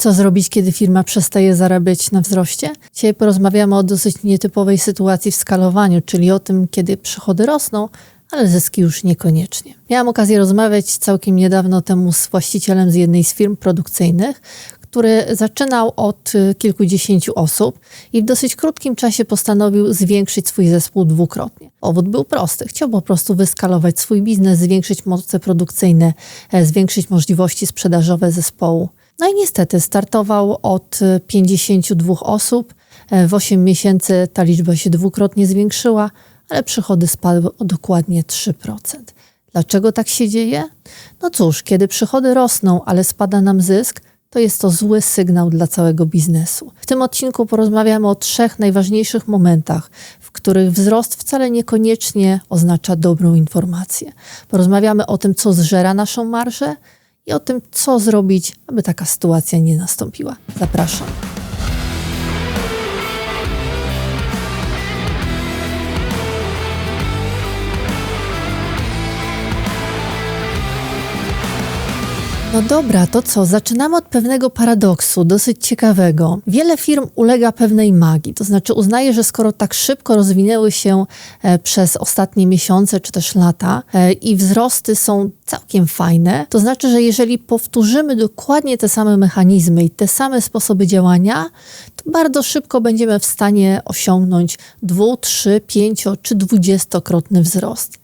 Co zrobić, kiedy firma przestaje zarabiać na wzroście? Dzisiaj porozmawiamy o dosyć nietypowej sytuacji w skalowaniu, czyli o tym, kiedy przychody rosną, ale zyski już niekoniecznie. Miałam okazję rozmawiać całkiem niedawno temu z właścicielem z jednej z firm produkcyjnych, który zaczynał od y, kilkudziesięciu osób i w dosyć krótkim czasie postanowił zwiększyć swój zespół dwukrotnie. Powód był prosty. Chciał po prostu wyskalować swój biznes, zwiększyć moce produkcyjne, e, zwiększyć możliwości sprzedażowe zespołu. No i niestety startował od 52 osób. E, w 8 miesięcy ta liczba się dwukrotnie zwiększyła, ale przychody spadły o dokładnie 3%. Dlaczego tak się dzieje? No cóż, kiedy przychody rosną, ale spada nam zysk, to jest to zły sygnał dla całego biznesu. W tym odcinku porozmawiamy o trzech najważniejszych momentach, w których wzrost wcale niekoniecznie oznacza dobrą informację. Porozmawiamy o tym, co zżera naszą marżę i o tym, co zrobić, aby taka sytuacja nie nastąpiła. Zapraszam. No dobra, to co? Zaczynamy od pewnego paradoksu, dosyć ciekawego. Wiele firm ulega pewnej magii, to znaczy uznaje, że skoro tak szybko rozwinęły się e, przez ostatnie miesiące czy też lata e, i wzrosty są całkiem fajne, to znaczy, że jeżeli powtórzymy dokładnie te same mechanizmy i te same sposoby działania, to bardzo szybko będziemy w stanie osiągnąć dwu, trzy, pięcio czy dwudziestokrotny wzrost.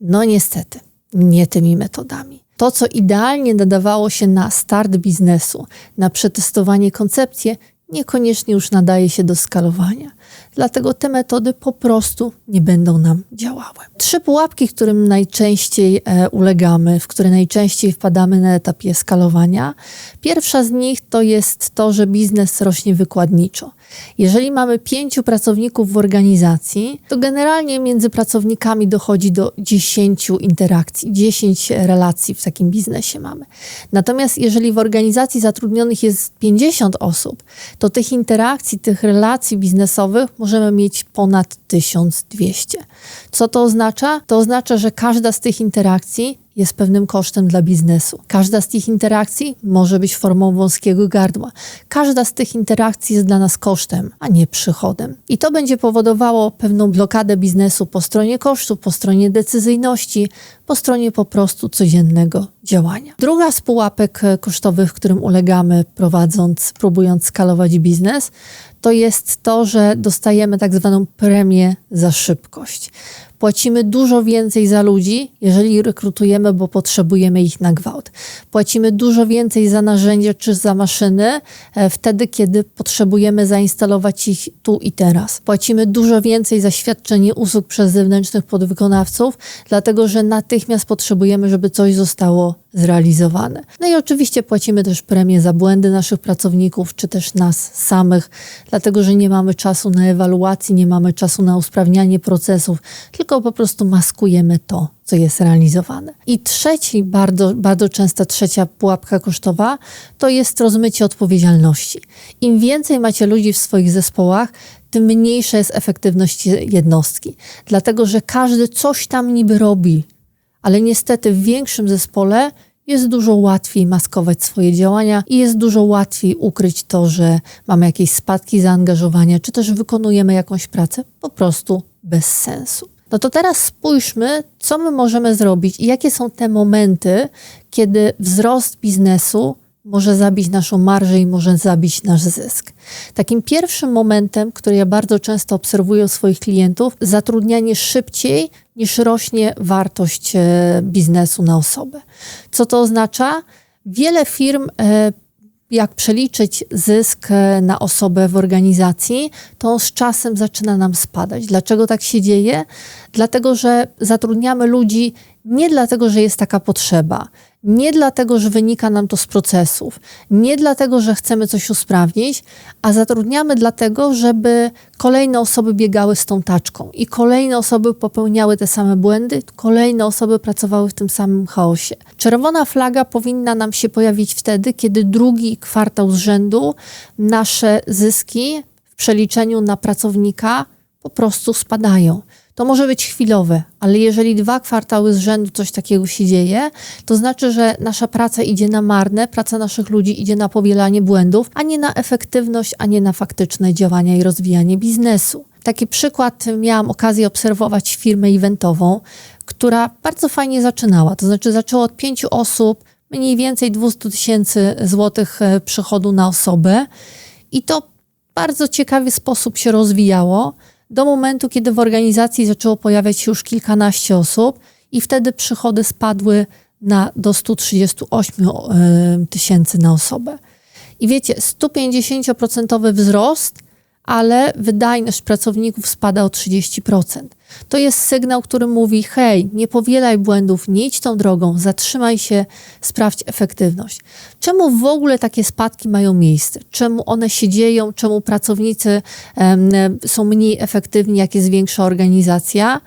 No niestety, nie tymi metodami to, co idealnie nadawało się na start biznesu, na przetestowanie koncepcji, niekoniecznie już nadaje się do skalowania. Dlatego te metody po prostu nie będą nam działały. Trzy pułapki, którym najczęściej e, ulegamy, w które najczęściej wpadamy na etapie skalowania. Pierwsza z nich to jest to, że biznes rośnie wykładniczo. Jeżeli mamy pięciu pracowników w organizacji, to generalnie między pracownikami dochodzi do dziesięciu interakcji, dziesięć relacji w takim biznesie mamy. Natomiast jeżeli w organizacji zatrudnionych jest 50 osób, to tych interakcji, tych relacji biznesowych możemy mieć ponad 1200. Co to oznacza? To oznacza, że każda z tych interakcji jest pewnym kosztem dla biznesu. Każda z tych interakcji może być formą wąskiego gardła. Każda z tych interakcji jest dla nas kosztem, a nie przychodem. I to będzie powodowało pewną blokadę biznesu po stronie kosztów, po stronie decyzyjności, po stronie po prostu codziennego działania. Druga z pułapek kosztowych, którym ulegamy prowadząc, próbując skalować biznes, to jest to, że dostajemy tak zwaną premię za szybkość. Płacimy dużo więcej za ludzi, jeżeli rekrutujemy, bo potrzebujemy ich na gwałt. Płacimy dużo więcej za narzędzia czy za maszyny, e, wtedy, kiedy potrzebujemy zainstalować ich tu i teraz. Płacimy dużo więcej za świadczenie usług przez zewnętrznych podwykonawców, dlatego że natychmiast potrzebujemy, żeby coś zostało zrealizowane. No i oczywiście płacimy też premię za błędy naszych pracowników, czy też nas samych, dlatego że nie mamy czasu na ewaluację, nie mamy czasu na usprawnianie procesów, tylko po prostu maskujemy to, co jest realizowane. I trzeci, bardzo, bardzo częsta trzecia pułapka kosztowa, to jest rozmycie odpowiedzialności. Im więcej macie ludzi w swoich zespołach, tym mniejsza jest efektywność jednostki. Dlatego, że każdy coś tam niby robi, ale niestety w większym zespole jest dużo łatwiej maskować swoje działania i jest dużo łatwiej ukryć to, że mamy jakieś spadki zaangażowania, czy też wykonujemy jakąś pracę po prostu bez sensu. No to teraz spójrzmy, co my możemy zrobić i jakie są te momenty, kiedy wzrost biznesu może zabić naszą marżę i może zabić nasz zysk. Takim pierwszym momentem, który ja bardzo często obserwuję u swoich klientów, zatrudnianie szybciej niż rośnie wartość e, biznesu na osobę. Co to oznacza? Wiele firm e, jak przeliczyć zysk e, na osobę w organizacji, to z czasem zaczyna nam spadać. Dlaczego tak się dzieje? Dlatego, że zatrudniamy ludzi nie dlatego, że jest taka potrzeba, nie dlatego, że wynika nam to z procesów, nie dlatego, że chcemy coś usprawnić, a zatrudniamy dlatego, żeby kolejne osoby biegały z tą taczką i kolejne osoby popełniały te same błędy, kolejne osoby pracowały w tym samym chaosie. Czerwona flaga powinna nam się pojawić wtedy, kiedy drugi kwartał z rzędu nasze zyski w przeliczeniu na pracownika po prostu spadają. To może być chwilowe, ale jeżeli dwa kwartały z rzędu coś takiego się dzieje, to znaczy, że nasza praca idzie na marne, praca naszych ludzi idzie na powielanie błędów, a nie na efektywność, a nie na faktyczne działania i rozwijanie biznesu. Taki przykład miałam okazję obserwować firmę eventową, która bardzo fajnie zaczynała. To znaczy, zaczęła od pięciu osób, mniej więcej 200 tysięcy złotych e, przychodu na osobę, i to w bardzo ciekawy sposób się rozwijało do momentu, kiedy w organizacji zaczęło pojawiać się już kilkanaście osób, i wtedy przychody spadły na do 138 e, tysięcy na osobę. I wiecie, 150% wzrost ale wydajność pracowników spada o 30%. To jest sygnał, który mówi: hej, nie powielaj błędów, nie idź tą drogą, zatrzymaj się, sprawdź efektywność. Czemu w ogóle takie spadki mają miejsce? Czemu one się dzieją? Czemu pracownicy um, są mniej efektywni, jak jest większa organizacja?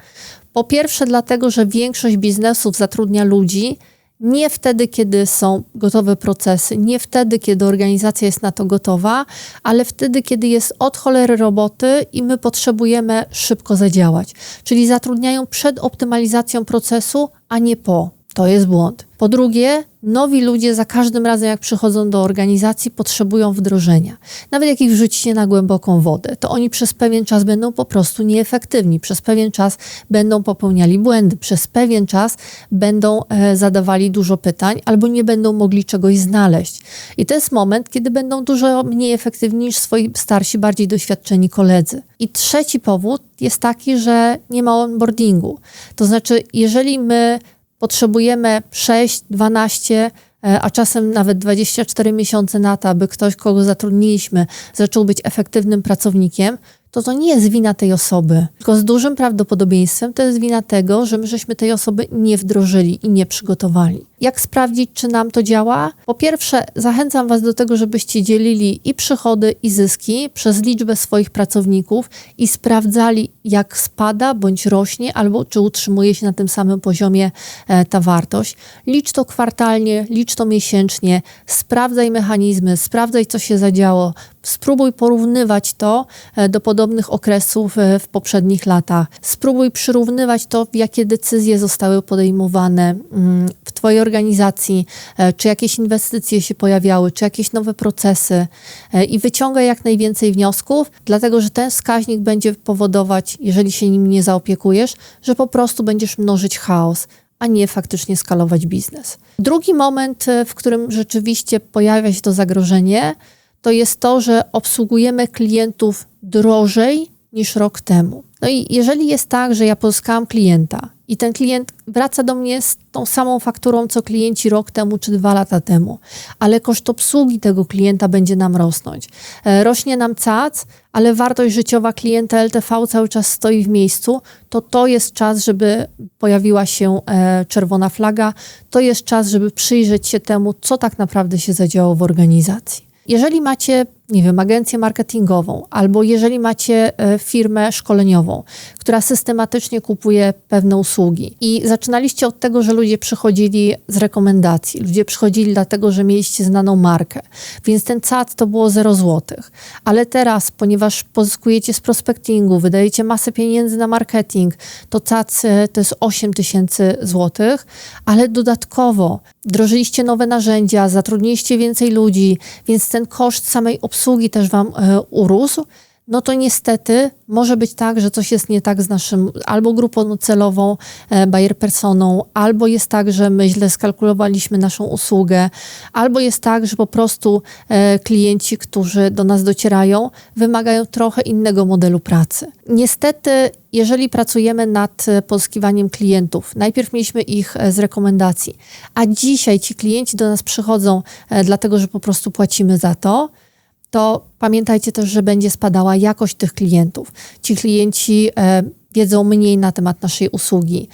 Po pierwsze, dlatego, że większość biznesów zatrudnia ludzi, nie wtedy, kiedy są gotowe procesy, nie wtedy, kiedy organizacja jest na to gotowa, ale wtedy, kiedy jest od cholery roboty i my potrzebujemy szybko zadziałać. Czyli zatrudniają przed optymalizacją procesu, a nie po. To jest błąd. Po drugie, nowi ludzie za każdym razem, jak przychodzą do organizacji, potrzebują wdrożenia. Nawet jak ich wrzucicie na głęboką wodę, to oni przez pewien czas będą po prostu nieefektywni, przez pewien czas będą popełniali błędy, przez pewien czas będą e, zadawali dużo pytań albo nie będą mogli czegoś znaleźć. I to jest moment, kiedy będą dużo mniej efektywni niż swoi starsi, bardziej doświadczeni koledzy. I trzeci powód jest taki, że nie ma onboardingu. To znaczy, jeżeli my potrzebujemy 6, 12, e, a czasem nawet 24 miesiące na to, aby ktoś, kogo zatrudniliśmy, zaczął być efektywnym pracownikiem, to to nie jest wina tej osoby, tylko z dużym prawdopodobieństwem to jest wina tego, że my żeśmy tej osoby nie wdrożyli i nie przygotowali. Jak sprawdzić, czy nam to działa? Po pierwsze, zachęcam Was do tego, żebyście dzielili i przychody, i zyski przez liczbę swoich pracowników i sprawdzali, jak spada bądź rośnie, albo czy utrzymuje się na tym samym poziomie e, ta wartość. Licz to kwartalnie, licz to miesięcznie, sprawdzaj mechanizmy, sprawdzaj, co się zadziało, spróbuj porównywać to e, do podobnych okresów e, w poprzednich latach. Spróbuj przyrównywać to, jakie decyzje zostały podejmowane mm, w Twojej organizacji, e, czy jakieś inwestycje się pojawiały, czy jakieś nowe procesy i wyciągaj jak najwięcej wniosków, dlatego że ten wskaźnik będzie powodować, jeżeli się nim nie zaopiekujesz, że po prostu będziesz mnożyć chaos a nie faktycznie skalować biznes. Drugi moment, w którym rzeczywiście pojawia się to zagrożenie, to jest to, że obsługujemy klientów drożej niż rok temu. No i jeżeli jest tak, że ja pozyskałam klienta i ten klient wraca do mnie z tą samą fakturą, co klienci rok temu czy dwa lata temu, ale koszt obsługi tego klienta będzie nam rosnąć. E, rośnie nam CAC, ale wartość życiowa klienta LTV cały czas stoi w miejscu, to to jest czas, żeby pojawiła się e, czerwona flaga, to jest czas, żeby przyjrzeć się temu, co tak naprawdę się zadziało w organizacji. Jeżeli macie nie wiem, agencję marketingową, albo jeżeli macie e, firmę szkoleniową, która systematycznie kupuje pewne usługi. I zaczynaliście od tego, że ludzie przychodzili z rekomendacji, ludzie przychodzili dlatego, że mieliście znaną markę, więc ten CAC to było 0 złotych. Ale teraz, ponieważ pozyskujecie z prospectingu, wydajecie masę pieniędzy na marketing, to CAC e, to jest 8 tysięcy złotych, ale dodatkowo wdrożyliście nowe narzędzia, zatrudniliście więcej ludzi, więc ten koszt samej obsługi obsługi też Wam e, urósł, no to niestety może być tak, że coś jest nie tak z naszym albo grupą celową, e, buyer personą, albo jest tak, że my źle skalkulowaliśmy naszą usługę, albo jest tak, że po prostu e, klienci, którzy do nas docierają, wymagają trochę innego modelu pracy. Niestety, jeżeli pracujemy nad pozyskiwaniem klientów, najpierw mieliśmy ich z rekomendacji, a dzisiaj ci klienci do nas przychodzą dlatego, że po prostu płacimy za to, to pamiętajcie też, że będzie spadała jakość tych klientów. Ci klienci e, wiedzą mniej na temat naszej usługi,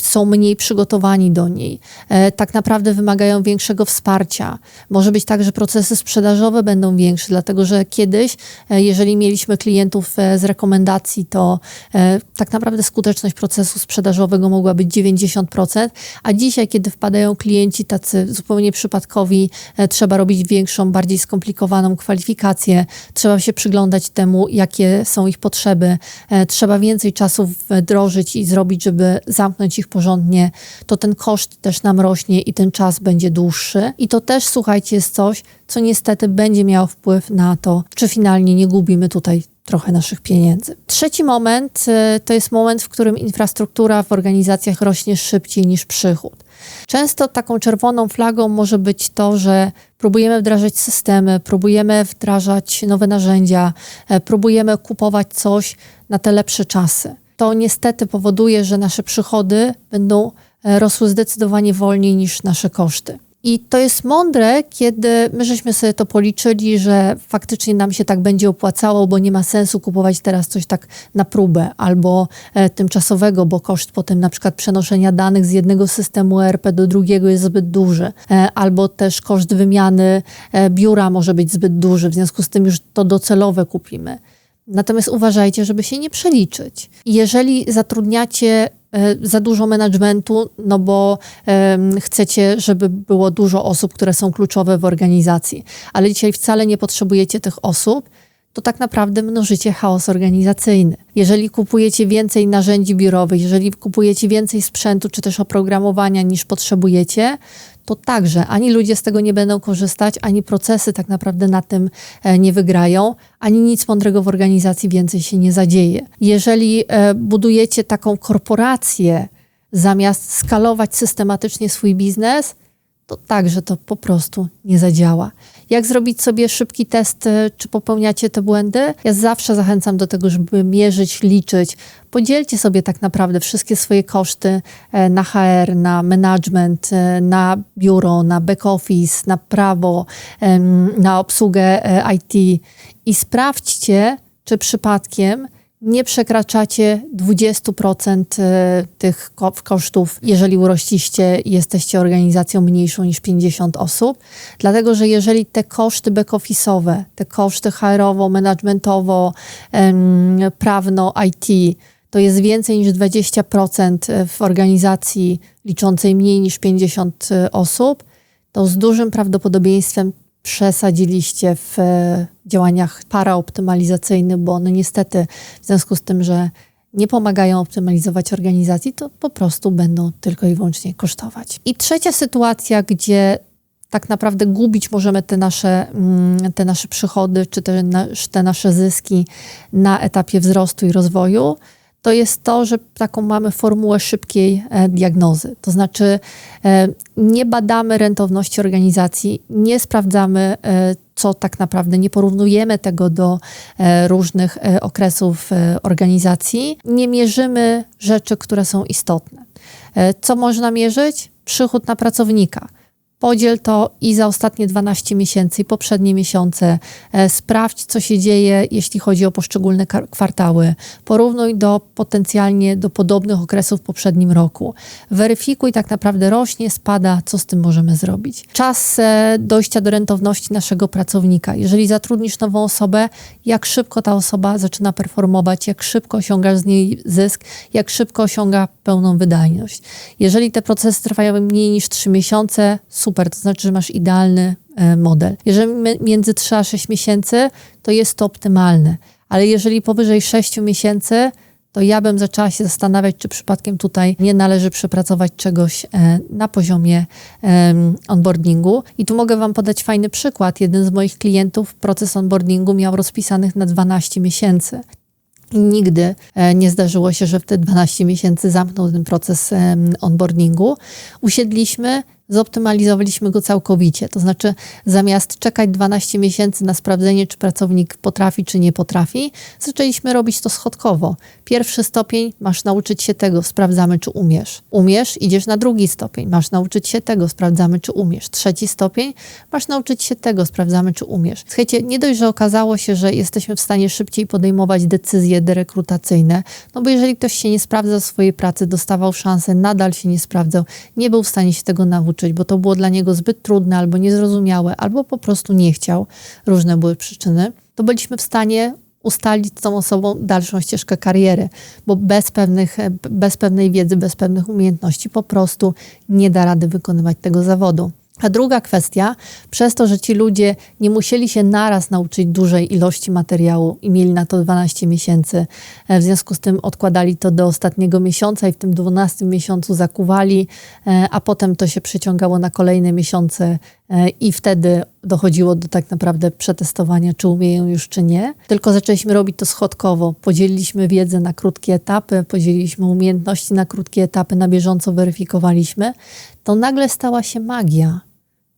są mniej przygotowani do niej, e, tak naprawdę wymagają większego wsparcia. Może być tak, że procesy sprzedażowe będą większe, dlatego że kiedyś, e, jeżeli mieliśmy klientów e, z rekomendacji, to tak naprawdę skuteczność procesu sprzedażowego mogła być 90%, a dzisiaj, kiedy wpadają klienci tacy zupełnie przypadkowi, trzeba robić większą, bardziej skomplikowaną kwalifikację, trzeba się przyglądać temu, jakie są ich potrzeby, trzeba więcej czasu czasu wdrożyć i zrobić, żeby zamknąć ich porządnie, to ten koszt też nam rośnie i ten czas będzie dłuższy. I to też, słuchajcie, jest coś, co niestety będzie miało wpływ na to, czy finalnie nie gubimy tutaj trochę naszych pieniędzy. Trzeci moment y, to jest moment, w którym infrastruktura w organizacjach rośnie szybciej niż przychód. Często taką czerwoną flagą może być to, że próbujemy wdrażać systemy, próbujemy wdrażać nowe narzędzia, e, próbujemy kupować coś na te lepsze czasy. To niestety powoduje, że nasze przychody będą e, rosły zdecydowanie wolniej niż nasze koszty. I to jest mądre, kiedy my żeśmy sobie to policzyli, że faktycznie nam się tak będzie opłacało, bo nie ma sensu kupować teraz coś tak na próbę albo e, tymczasowego, bo koszt potem na przykład przenoszenia danych z jednego systemu ERP do drugiego jest zbyt duży, e, albo też koszt wymiany biura może być zbyt duży, w związku z tym już to docelowe kupimy. Natomiast uważajcie, żeby się nie przeliczyć. Jeżeli zatrudniacie E, za dużo managementu, no bo chcecie, żeby było dużo osób, które są kluczowe w organizacji. Ale dzisiaj wcale nie potrzebujecie tych osób, to tak naprawdę mnożycie chaos organizacyjny. Jeżeli kupujecie więcej narzędzi biurowych, jeżeli kupujecie więcej sprzętu czy też oprogramowania niż potrzebujecie, to także ani ludzie z tego nie będą korzystać, ani procesy tak naprawdę na tym e, nie wygrają, ani nic mądrego w organizacji więcej się nie zadzieje. Jeżeli e, budujecie taką korporację, zamiast skalować systematycznie swój biznes, to także to po prostu nie zadziała. Jak zrobić sobie szybki test, e, czy popełniacie te błędy? Ja zawsze zachęcam do tego, żeby mierzyć, liczyć. Podzielcie sobie tak naprawdę wszystkie swoje koszty e, na HR, na management, e, na biuro, na back office, na prawo, na obsługę IT i sprawdźcie, czy przypadkiem nie przekraczacie 20% e, tych kosztów, jeżeli urościście i jesteście organizacją mniejszą niż 50 osób. Dlatego, że jeżeli te koszty back-office'owe, te koszty HR-owo, managementowo, prawno, IT, to jest więcej niż 20% w organizacji liczącej mniej niż 50 e, osób, to z dużym prawdopodobieństwem przesadziliście w e, działaniach paraoptymalizacyjnych, bo one niestety w związku z tym, że nie pomagają optymalizować organizacji, to po prostu będą tylko i wyłącznie kosztować. I trzecia sytuacja, gdzie tak naprawdę gubić możemy te nasze, mm, te nasze przychody, czy te, te nasze zyski na etapie wzrostu i rozwoju, to jest to, że taką mamy formułę szybkiej e, diagnozy. To znaczy e, nie badamy rentowności organizacji, nie sprawdzamy, e, co tak naprawdę, nie porównujemy tego do różnych okresów organizacji, nie mierzymy rzeczy, które są istotne. Co można mierzyć? Przychód na pracownika. Podziel to i za ostatnie 12 miesięcy, i poprzednie miesiące. E, sprawdź, co się dzieje, jeśli chodzi o poszczególne kwartały. Porównuj do potencjalnie do podobnych okresów w poprzednim roku. Weryfikuj, tak naprawdę rośnie, spada, co z tym możemy zrobić. Czas e, dojścia do rentowności naszego pracownika. Jeżeli zatrudnisz nową osobę, jak szybko ta osoba zaczyna performować, jak szybko osiągasz z niej zysk, jak szybko osiąga pełną wydajność. Jeżeli te procesy trwają mniej niż 3 miesiące, super, to znaczy, że masz idealny e, model. Jeżeli między 3 a 6 miesięcy, to jest to optymalne. Ale jeżeli powyżej 6 miesięcy, to ja bym zaczęła się zastanawiać, czy przypadkiem tutaj nie należy przepracować czegoś e, na poziomie onboardingu. I tu mogę Wam podać fajny przykład. Jeden z moich klientów proces onboardingu miał rozpisanych na 12 miesięcy. Nigdy e, nie zdarzyło się, że w te 12 miesięcy zamknął ten proces onboardingu. Usiedliśmy, zoptymalizowaliśmy go całkowicie. To znaczy, zamiast czekać 12 miesięcy na sprawdzenie, czy pracownik potrafi, czy nie potrafi, zaczęliśmy robić to schodkowo. Pierwszy stopień masz nauczyć się tego, sprawdzamy, czy umiesz. Umiesz, idziesz na drugi stopień, masz nauczyć się tego, sprawdzamy, czy umiesz. Trzeci stopień, masz nauczyć się tego, sprawdzamy, czy umiesz. Słuchajcie, nie dość, że okazało się, że jesteśmy w stanie szybciej podejmować decyzje derekrutacyjne, no bo jeżeli ktoś się nie sprawdzał swojej pracy, dostawał szansę, nadal się nie sprawdzał, nie był w stanie się tego nauczyć, uczyć, bo to było dla niego zbyt trudne albo niezrozumiałe, albo po prostu nie chciał, różne były przyczyny, to byliśmy w stanie ustalić z tą osobą dalszą ścieżkę kariery, bo bez, pewnych, bez pewnej wiedzy, bez pewnych umiejętności po prostu nie da rady wykonywać tego zawodu. A druga kwestia, przez to, że ci ludzie nie musieli się naraz nauczyć dużej ilości materiału i mieli na to 12 miesięcy, e, w związku z tym odkładali to do ostatniego miesiąca i w tym 12 miesiącu zakuwali, e, a potem to się przyciągało na kolejne miesiące e, i wtedy dochodziło do tak naprawdę przetestowania, czy umieją już, czy nie. Tylko zaczęliśmy robić to schodkowo. Podzieliliśmy wiedzę na krótkie etapy, podzieliliśmy umiejętności na krótkie etapy, na bieżąco weryfikowaliśmy. To nagle stała się magia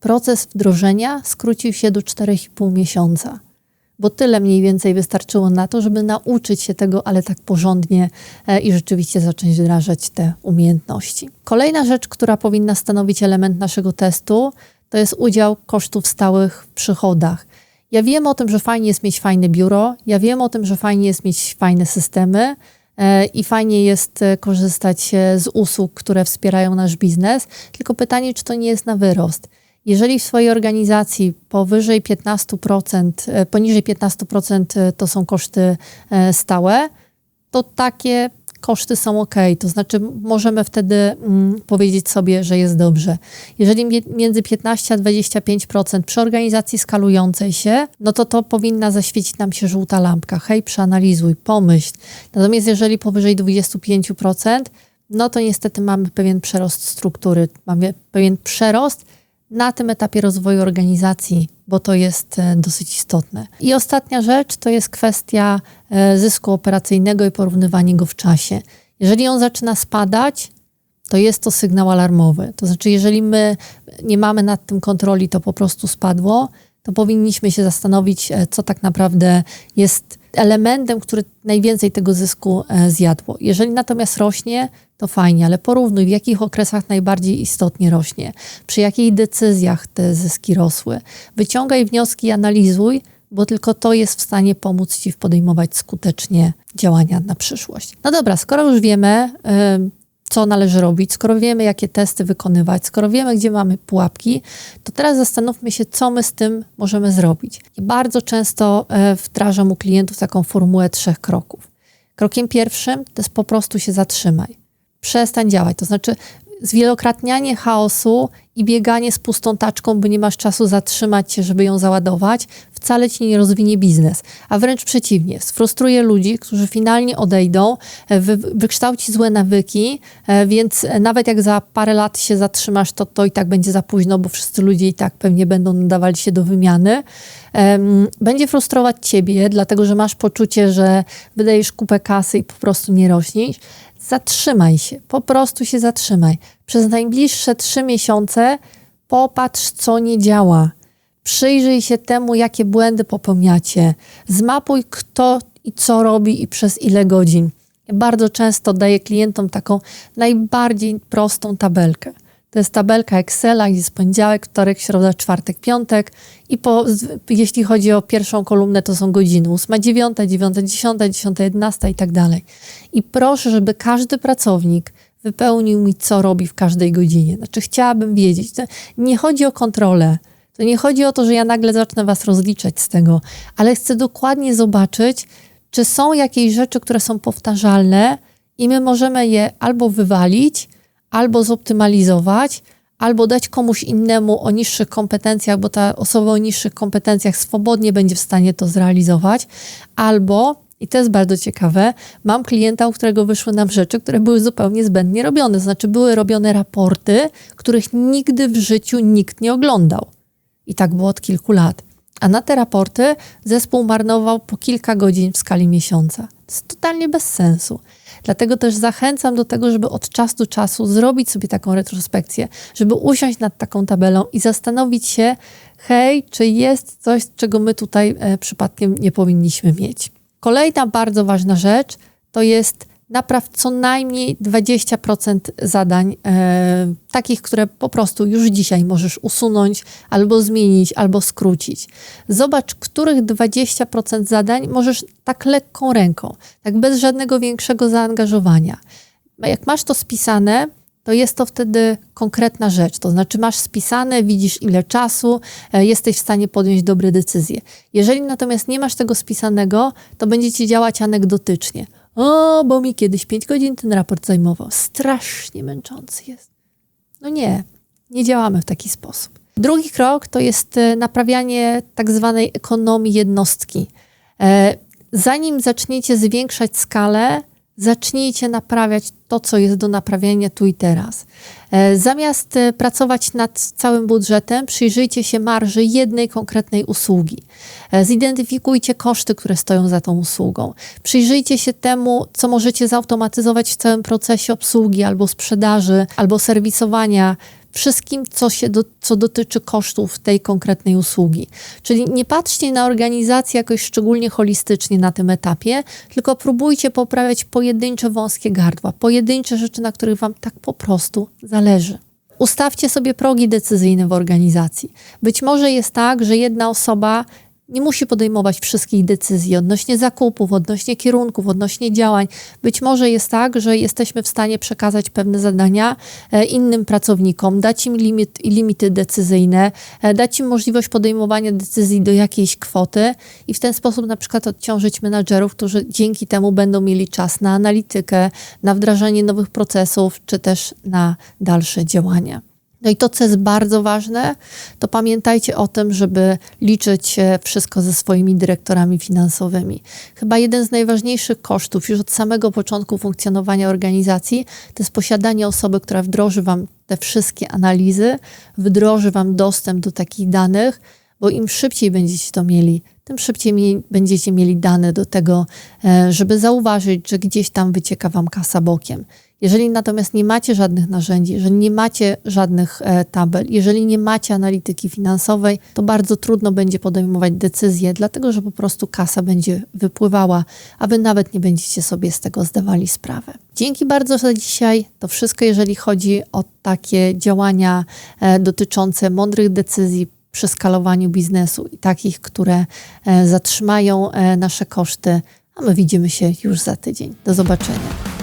proces wdrożenia skrócił się do 4,5 miesiąca, bo tyle mniej więcej wystarczyło na to, żeby nauczyć się tego, ale tak porządnie e, i rzeczywiście zacząć wdrażać te umiejętności. Kolejna rzecz, która powinna stanowić element naszego testu, to jest udział kosztów stałych w przychodach. Ja wiem o tym, że fajnie jest mieć fajne biuro, ja wiem o tym, że fajnie jest mieć fajne systemy, e, i fajnie jest e, korzystać z usług, które wspierają nasz biznes. Tylko pytanie, czy to nie jest na wyrost. Jeżeli w swojej organizacji powyżej 15%, e, poniżej 15% e, to są koszty e, stałe, to takie koszty są ok. To znaczy, możemy wtedy mm, powiedzieć sobie, że jest dobrze. Jeżeli między 15 a 25% przy organizacji skalującej się, no to to powinna zaświecić nam się żółta lampka. Hej, przeanalizuj, pomyśl. Natomiast jeżeli powyżej 25%, no to niestety mamy pewien przerost struktury, mamy pewien przerost na tym etapie rozwoju organizacji, bo to jest e, dosyć istotne. I ostatnia rzecz to jest kwestia e, zysku operacyjnego i porównywanie go w czasie. Jeżeli on zaczyna spadać, to jest to sygnał alarmowy. To znaczy, jeżeli my nie mamy nad tym kontroli, to po prostu spadło, to powinniśmy się zastanowić, e, co tak naprawdę jest elementem, który najwięcej tego zysku zjadło. Jeżeli natomiast rośnie, to fajnie, ale porównuj, w jakich okresach najbardziej istotnie rośnie, przy jakich decyzjach te zyski rosły. Wyciągaj wnioski i analizuj, bo tylko to jest w stanie pomóc Ci podejmować skutecznie działania na przyszłość. No dobra, skoro już wiemy, co należy robić, skoro wiemy, jakie testy wykonywać, skoro wiemy, gdzie mamy pułapki, to teraz zastanówmy się, co my z tym możemy zrobić. I bardzo często e, wdrażam u klientów taką formułę trzech kroków. Krokiem pierwszym to jest po prostu się zatrzymaj przestań działać. To znaczy zwielokrotnianie chaosu i bieganie z pustą taczką, bo nie masz czasu zatrzymać się, żeby ją załadować, wcale ci nie rozwinie biznes, a wręcz przeciwnie, sfrustruje ludzi, którzy finalnie odejdą, e, wy, wykształci złe nawyki, e, więc nawet jak za parę lat się zatrzymasz, to to i tak będzie za późno, bo wszyscy ludzie i tak pewnie będą nadawali się do wymiany. Będzie frustrować ciebie, dlatego że masz poczucie, że wydajesz kupę kasy i po prostu nie rośniesz zatrzymaj się, po prostu się zatrzymaj. Przez najbliższe trzy miesiące popatrz, co nie działa. Przyjrzyj się temu, jakie błędy popełniacie. Zmapuj, kto i co robi i przez ile godzin. Ja bardzo często daję klientom taką najbardziej prostą tabelkę. To jest tabelka Excela, gdzie jest poniedziałek, wtorek, środa, czwartek, piątek i po, jeśli chodzi o pierwszą kolumnę, to są godziny 8, 9, 9, 10, 10, 11 i tak dalej. I proszę, żeby każdy pracownik wypełnił mi, co robi w każdej godzinie. Znaczy chciałabym wiedzieć. Nie chodzi o kontrolę, to nie chodzi o to, że ja nagle zacznę was rozliczać z tego, ale chcę dokładnie zobaczyć, czy są jakieś rzeczy, które są powtarzalne i my możemy je albo wywalić, albo zoptymalizować, albo dać komuś innemu o niższych kompetencjach, bo ta osoba o niższych kompetencjach swobodnie będzie w stanie to zrealizować, albo i to jest bardzo ciekawe. Mam klienta, u którego wyszły nam rzeczy, które były zupełnie zbędnie robione. Znaczy, były robione raporty, których nigdy w życiu nikt nie oglądał. I tak było od kilku lat. A na te raporty zespół marnował po kilka godzin w skali miesiąca. Jest totalnie bez sensu. Dlatego też zachęcam do tego, żeby od czasu do czasu zrobić sobie taką retrospekcję, żeby usiąść nad taką tabelą i zastanowić się, hej, czy jest coś, czego my tutaj e, przypadkiem nie powinniśmy mieć. Kolejna bardzo ważna rzecz to jest napraw co najmniej 20% zadań, e, takich, które po prostu już dzisiaj możesz usunąć, albo zmienić, albo skrócić. Zobacz, których 20% zadań możesz tak lekką ręką, tak bez żadnego większego zaangażowania. Jak masz to spisane, to jest to wtedy konkretna rzecz. To znaczy, masz spisane, widzisz ile czasu, e, jesteś w stanie podjąć dobre decyzje. Jeżeli natomiast nie masz tego spisanego, to będzie ci działać anegdotycznie. O, bo mi kiedyś 5 godzin ten raport zajmował. Strasznie męczący jest. No nie, nie działamy w taki sposób. Drugi krok to jest e, naprawianie tak zwanej ekonomii jednostki. E, Zanim zaczniecie zwiększać skalę, zacznijcie naprawiać to, co jest do naprawienia tu i teraz. E, Zamiast e, pracować nad całym budżetem, przyjrzyjcie się marży jednej konkretnej usługi. E, Zidentyfikujcie koszty, które stoją za tą usługą. Przyjrzyjcie się temu, co możecie zautomatyzować w całym procesie obsługi albo sprzedaży, albo serwisowania wszystkim, co, się do, co dotyczy kosztów tej konkretnej usługi. Czyli nie patrzcie na organizację jakoś szczególnie holistycznie na tym etapie, tylko próbujcie poprawiać pojedyncze wąskie gardła, pojedyncze rzeczy, na których Wam tak po prostu zależy. Ustawcie sobie progi decyzyjne w organizacji. Być może jest tak, że jedna osoba nie musi podejmować wszystkich decyzji odnośnie zakupów, odnośnie kierunków, odnośnie działań. Być może jest tak, że jesteśmy w stanie przekazać pewne zadania e, innym pracownikom, dać im limit, limity decyzyjne, e, dać im możliwość podejmowania decyzji do jakiejś kwoty i w ten sposób na przykład odciążyć menadżerów, którzy dzięki temu będą mieli czas na analitykę, na wdrażanie nowych procesów, czy też na dalsze działania. No i to, co jest bardzo ważne, to pamiętajcie o tym, żeby liczyć e, wszystko ze swoimi dyrektorami finansowymi. Chyba jeden z najważniejszych kosztów już od samego początku funkcjonowania organizacji to jest posiadanie osoby, która wdroży Wam te wszystkie analizy, wdroży Wam dostęp do takich danych, bo im szybciej będziecie to mieli, tym szybciej mi, będziecie mieli dane do tego, e, żeby zauważyć, że gdzieś tam wycieka Wam kasa bokiem. Jeżeli natomiast nie macie żadnych narzędzi, jeżeli nie macie żadnych e, tabel, jeżeli nie macie analityki finansowej, to bardzo trudno będzie podejmować decyzje, dlatego że po prostu kasa będzie wypływała, a wy nawet nie będziecie sobie z tego zdawali sprawę. Dzięki bardzo za dzisiaj. To wszystko, jeżeli chodzi o takie działania e, dotyczące mądrych decyzji przy skalowaniu biznesu i takich, które e, zatrzymają nasze koszty. A my widzimy się już za tydzień. Do zobaczenia.